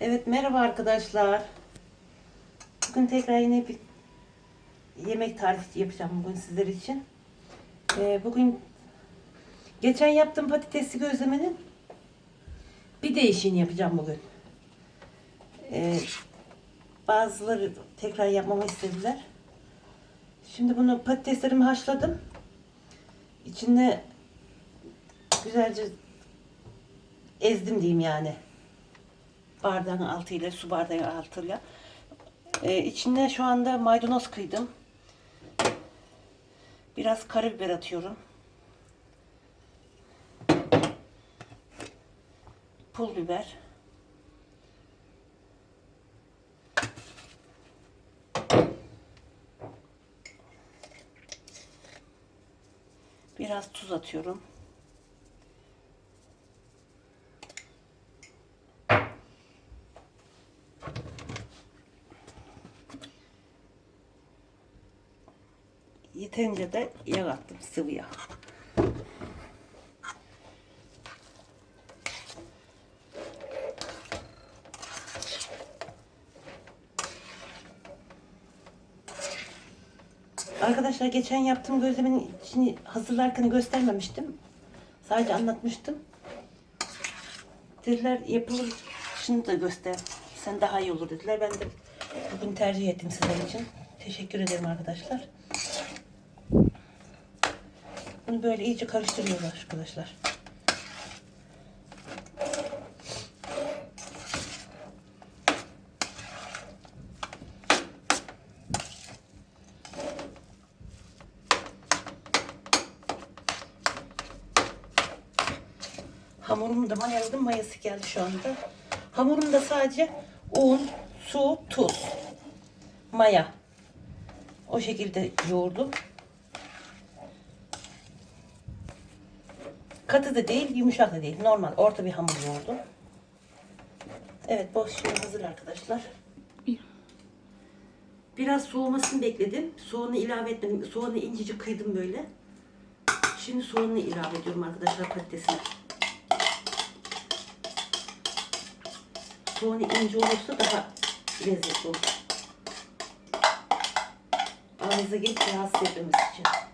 Evet merhaba arkadaşlar. Bugün tekrar yine bir yemek tarifi yapacağım bugün sizler için. Ee, bugün geçen yaptığım patatesli gözlemenin bir değişini yapacağım bugün. Ee, bazıları tekrar yapmamı istediler. Şimdi bunu patateslerimi haşladım. İçine güzelce ezdim diyeyim yani bardağın altıyla, su bardağı altıyla. Ee, içine şu anda maydanoz kıydım. Biraz karabiber atıyorum. Pul biber. Biraz tuz atıyorum. Yeterince de yağ attım sıvı yağ. Arkadaşlar geçen yaptığım gözlemenin içini hazırlarken göstermemiştim. Sadece anlatmıştım. Dediler yapılır şunu da göster. Sen daha iyi olur dediler. Ben de bugün tercih ettim sizler için. Teşekkür ederim arkadaşlar. Bunu böyle iyice karıştırıyorlar arkadaşlar. Hamurumu da mayaladım. Mayası geldi şu anda. Hamurumda sadece un, su, tuz, maya. O şekilde yoğurdum. Katı da değil, yumuşak da değil. Normal, orta bir hamur yoğurdum. Evet, boş şimdi hazır arkadaşlar. Biraz soğumasını bekledim. Soğanı ilave ettim. Soğanı incecik kıydım böyle. Şimdi soğanını ilave ediyorum arkadaşlar patatesine. Soğanı ince olursa daha lezzetli olur. Ağza gelip rahatsız etmemiz için.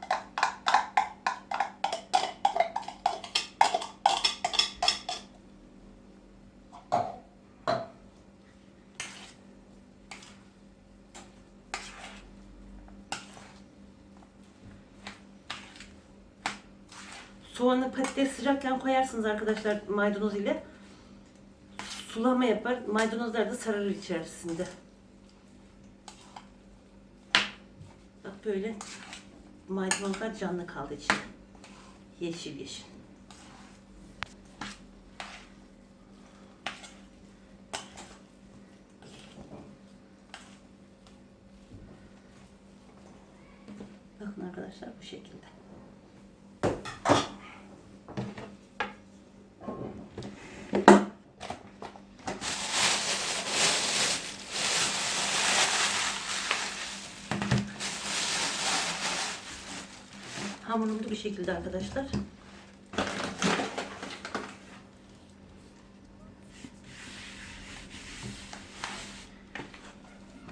Patates sıcakken koyarsınız arkadaşlar maydanoz ile. Sulama yapar. Maydanozlar da sararır içerisinde. Bak böyle maydanozlar canlı kaldı içinde. Yeşil yeşil. Bakın arkadaşlar bu şekilde. Hamurum da bu şekilde arkadaşlar.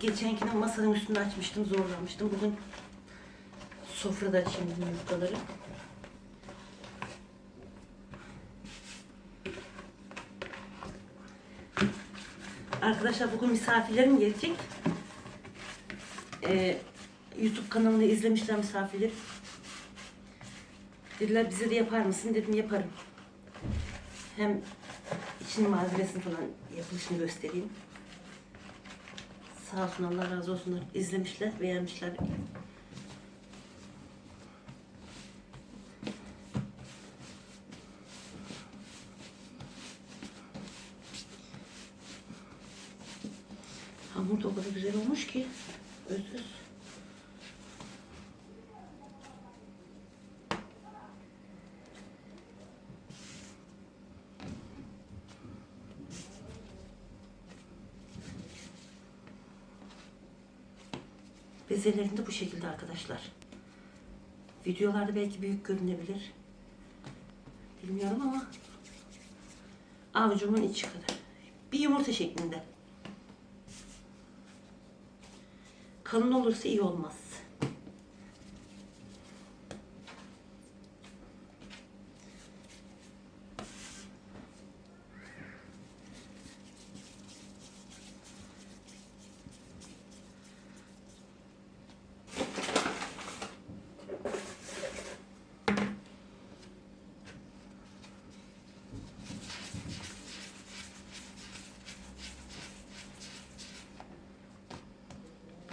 Geçenkine masanın üstünde açmıştım, zorlamıştım. Bugün sofrada açayım dedim yufkaları. Arkadaşlar bugün misafirlerim gelecek. Ee, YouTube kanalını izlemişler misafirler. Dediler bize de yapar mısın? Dedim yaparım. Hem için malzemesini falan yapılışını göstereyim. Sağ olsun Allah razı olsunlar. İzlemişler, beğenmişler. Hamur da o kadar güzel olmuş ki. Öz öz. Bezelerinde bu şekilde arkadaşlar. Videolarda belki büyük görünebilir. Bilmiyorum ama avucumun içi kadar. Bir yumurta şeklinde. Kalın olursa iyi olmaz.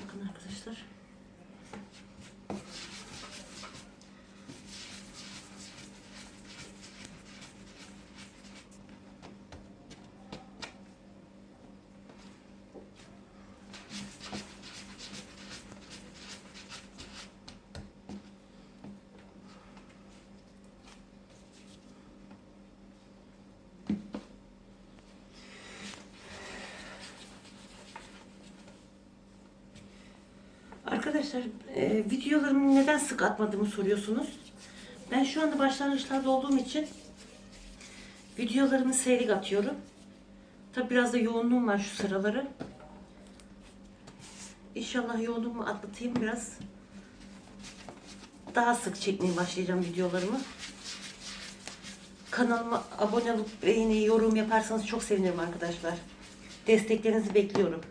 Bakın arkadaşlar. Arkadaşlar e, videolarımı neden sık atmadığımı soruyorsunuz. Ben şu anda başlangıçlarda olduğum için videolarımı seyrek atıyorum. Tabi biraz da yoğunluğum var şu sıraları. İnşallah yoğunluğumu atlatayım biraz. Daha sık çekmeye başlayacağım videolarımı. Kanalıma abone olup beğeni, yorum yaparsanız çok sevinirim arkadaşlar. Desteklerinizi bekliyorum.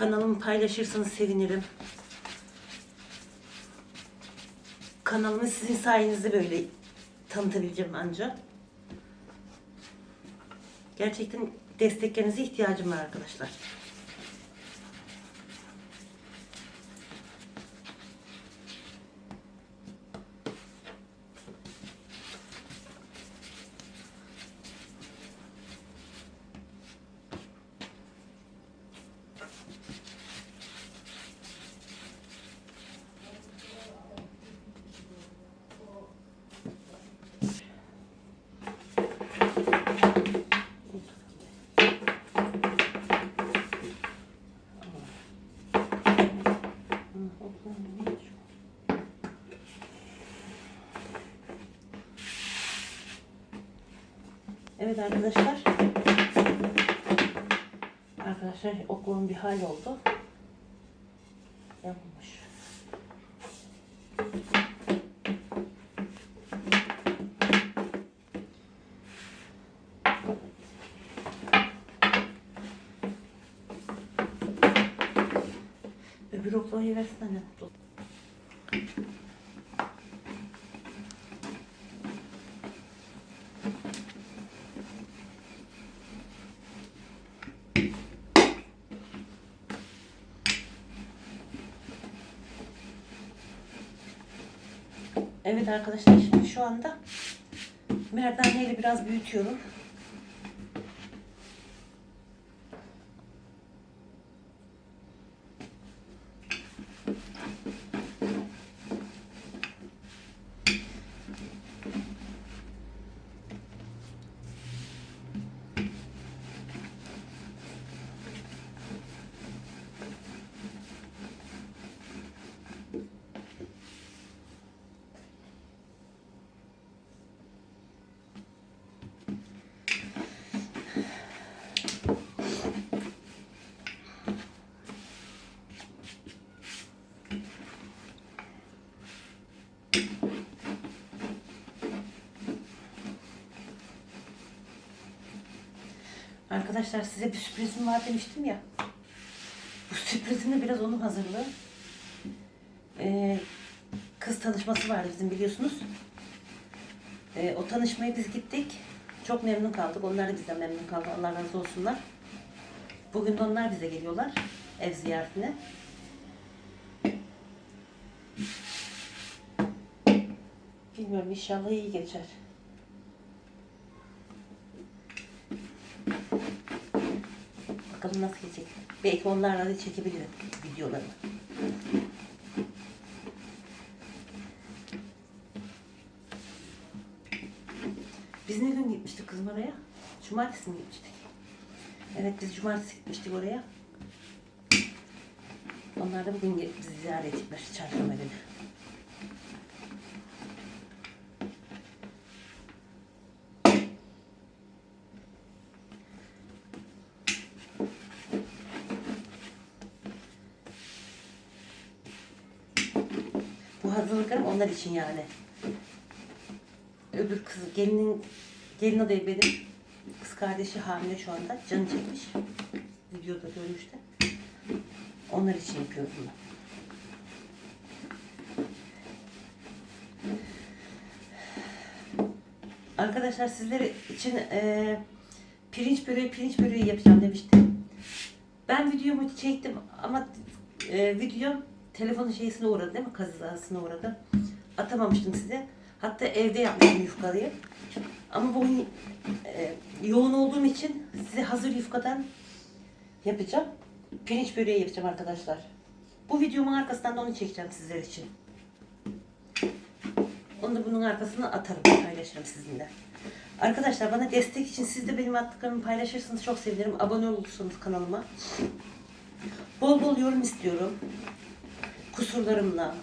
Kanalımı paylaşırsanız sevinirim. Kanalımı sizin sayenizde böyle tanıtabileceğim ancak. Gerçekten desteklerinize ihtiyacım var arkadaşlar. Evet arkadaşlar. Arkadaşlar okulun bir hal oldu. Yapılmış. Öbür oklavayı versene. Dur. Evet arkadaşlar şimdi şu anda merdaneyle biraz büyütüyorum. Arkadaşlar size bir sürprizim var demiştim ya. Bu sürprizim de biraz onun hazırlığı. Ee, kız tanışması vardı bizim biliyorsunuz. Ee, o tanışmaya biz gittik. Çok memnun kaldık. Onlar da bizden memnun kaldı. Allah razı olsunlar. Bugün de onlar bize geliyorlar. Ev ziyaretine. Bilmiyorum inşallah iyi geçer. Bakalım nasıl gelecek. Belki onlarla da çekebilirim videolarımı. Biz ne gün gitmiştik kızım oraya? Cumartesi mi gitmiştik? Evet biz cumartesi gitmiştik oraya. Onlar da bugün bizi ziyaret ettiler çarşamba günü. Bu hazırlıklarım onlar için yani. Öbür kız, gelinin, gelin adayı benim. Kız kardeşi hamile şu anda. Canı çekmiş. Videoda görmüştü. Onlar için yapıyorum bunu. Arkadaşlar sizler için e, pirinç böreği pirinç böreği yapacağım demiştim. Ben videomu çektim ama e, video telefonun şeysine uğradı değil mi? Kazasına uğradı. Atamamıştım size. Hatta evde yapmıştım yufkalıyı. Ama bugün e, yoğun olduğum için size hazır yufkadan yapacağım. Pirinç böreği yapacağım arkadaşlar. Bu videomun arkasından da onu çekeceğim sizler için. Onu da bunun arkasına atarım, paylaşırım sizinle. Arkadaşlar bana destek için siz de benim attıklarımı paylaşırsanız çok sevinirim. Abone olursanız kanalıma. Bol bol yorum istiyorum. Kusurlarımla,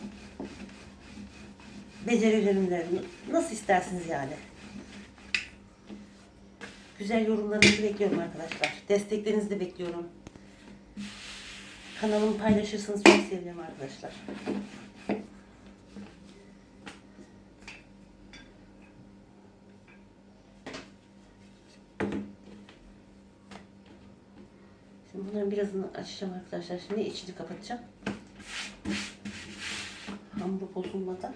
becerilerimle, nasıl istersiniz yani. Güzel yorumlarınızı bekliyorum arkadaşlar. Desteklerinizi de bekliyorum. Kanalımı paylaşırsanız çok sevinirim arkadaşlar. Bunların birazını açacağım arkadaşlar. Şimdi içini kapatacağım. Hamuru bozulmadan.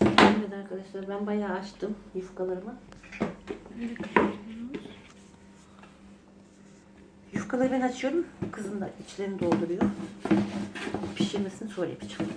Evet arkadaşlar ben bayağı açtım yufkalarımı. Yufkaları ben açıyorum. Kızım da içlerini dolduruyor. Pişirmesini sonra yapacağım.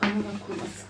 花が来ます。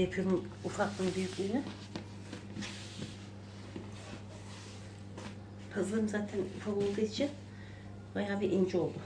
Şekilde yapıyorum ufaklığını büyüklüğünü. Hazırım zaten ufak olduğu için bayağı bir ince oldu.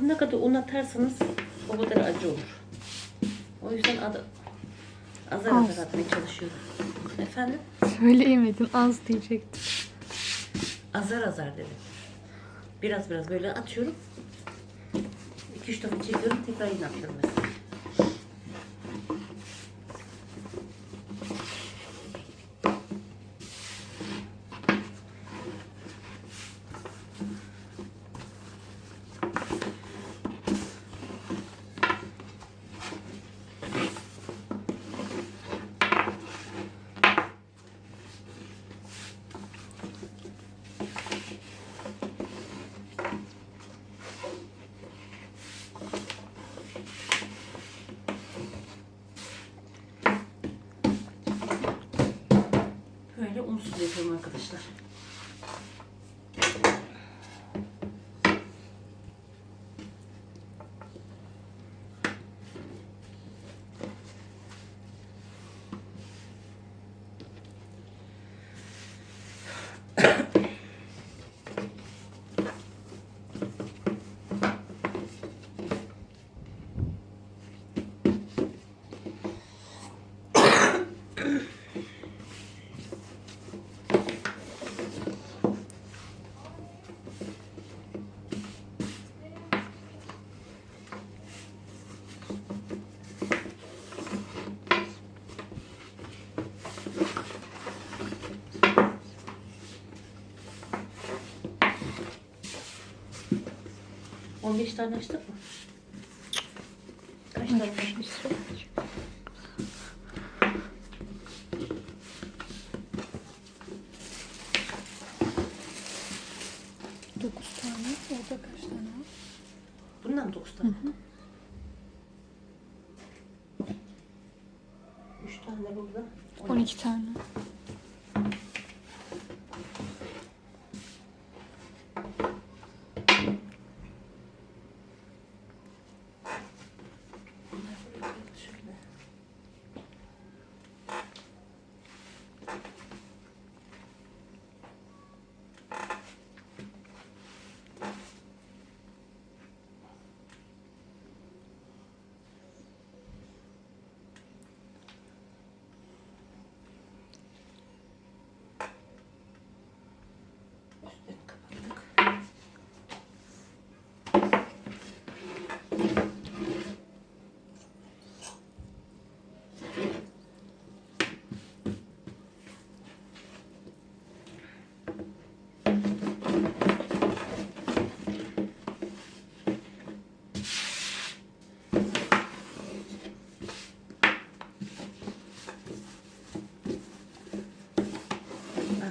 Hamuru ne kadar un atarsanız o kadar acı olur. O yüzden ad- azar Az. azar atmaya çalışıyorum. Efendim? Söyleyemedin az diyecektim. Azar azar dedim. Biraz biraz böyle atıyorum. 2-3 defa çekiyorum tekrar yine atıyorum mesela. うまいことした。15 tane açtık mı? Kaç tane açmışsın?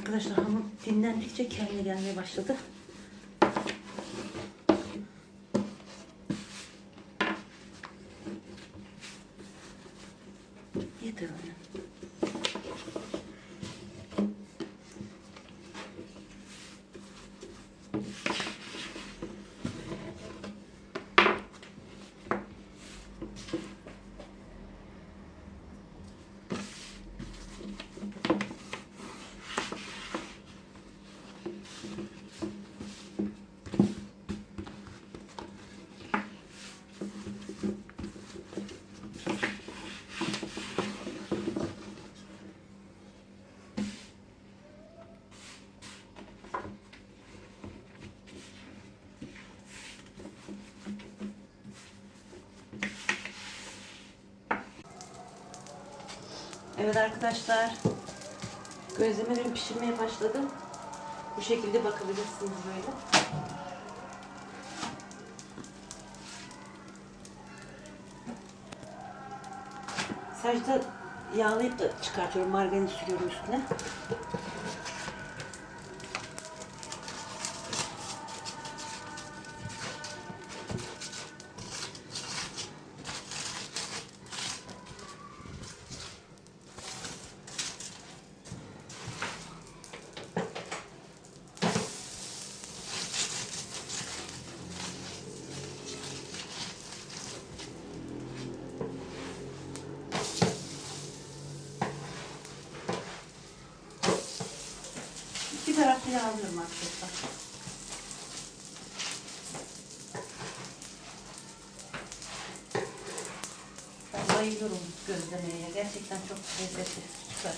Arkadaşlar hamur dinlendikçe kendine gelmeye başladı. Yeter onu. Evet arkadaşlar. Gözlemelerim pişirmeye başladım. Bu şekilde bakabilirsiniz böyle. Sadece yağlayıp da çıkartıyorum. Margarin sürüyorum üstüne. Bayılıyorum gözlemeye. Gerçekten çok lezzetli. Süper.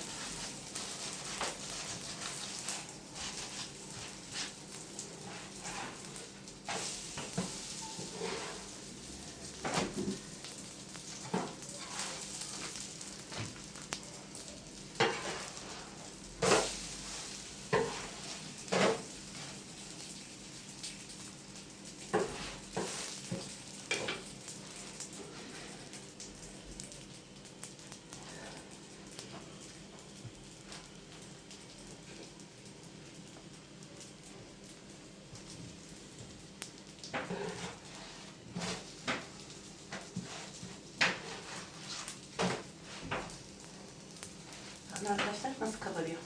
Bakın arkadaşlar nasıl kabarıyor.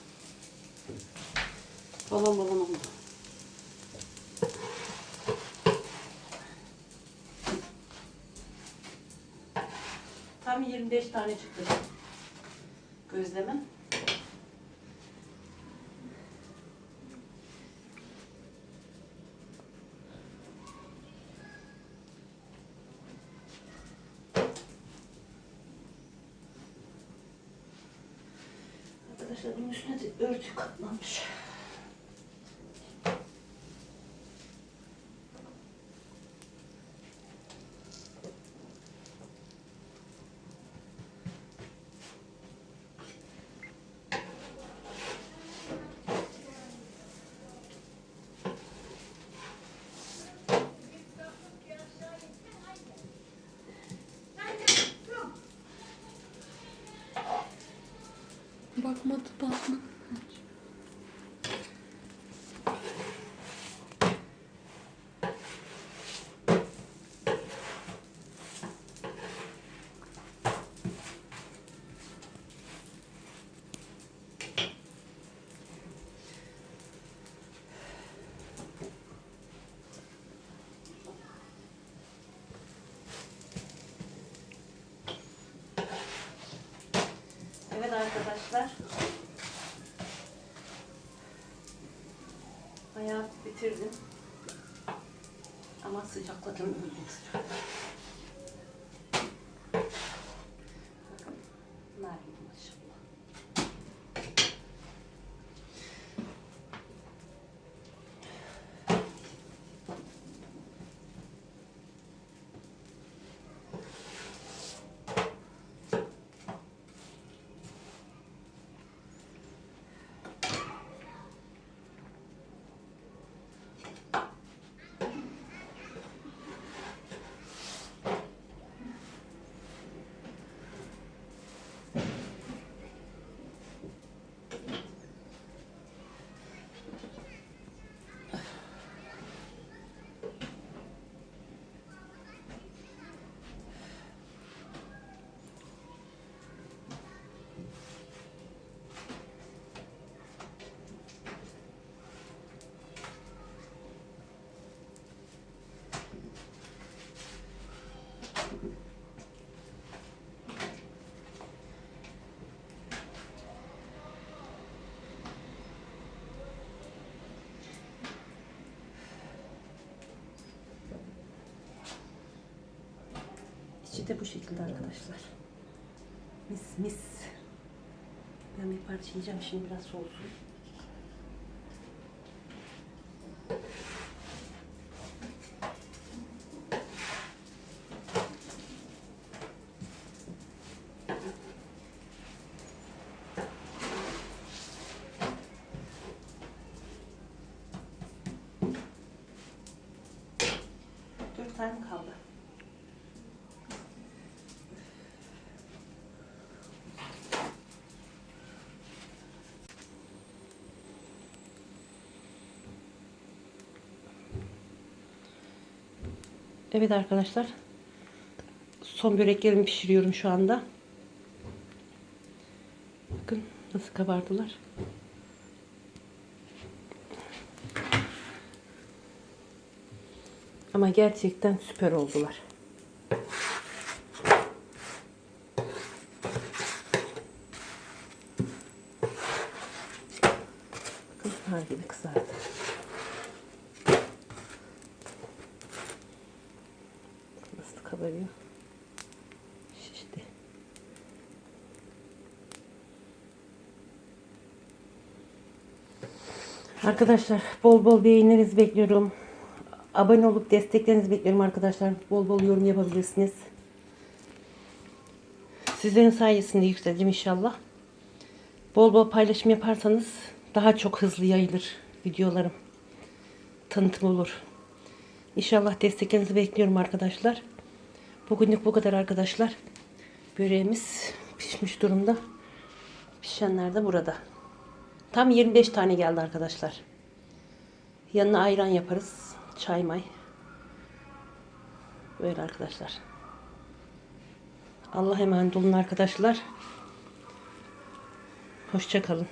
Balon balon oldu. Tam 25 tane çıktı. Gözleme. Arkadaşlar bunun üstüne de örtü katlanmış. Bakmadı bakmadı. Evet arkadaşlar. Bayağı bitirdim. Ama sıcakladım. öldüm de bu şekilde arkadaşlar. Mis mis. Ben bir parça yiyeceğim şimdi biraz soğusun. Dört tane kaldı. Evet arkadaşlar. Son böreklerimi pişiriyorum şu anda. Bakın nasıl kabardılar. Ama gerçekten süper oldular. Bakın nar gibi kızardı. Nasıl kabarıyor? Şişti. Arkadaşlar bol bol beğenilerinizi bekliyorum. Abone olup desteklerinizi bekliyorum arkadaşlar. Bol bol yorum yapabilirsiniz. Sizlerin sayesinde yükseleceğim inşallah. Bol bol paylaşım yaparsanız daha çok hızlı yayılır videolarım. Tanıtım olur. İnşallah desteklerinizi bekliyorum arkadaşlar. Bugünlük bu kadar arkadaşlar. Böreğimiz pişmiş durumda. Pişenler de burada. Tam 25 tane geldi arkadaşlar. Yanına ayran yaparız. Çay may. Böyle arkadaşlar. Allah emanet olun arkadaşlar. Hoşça kalın.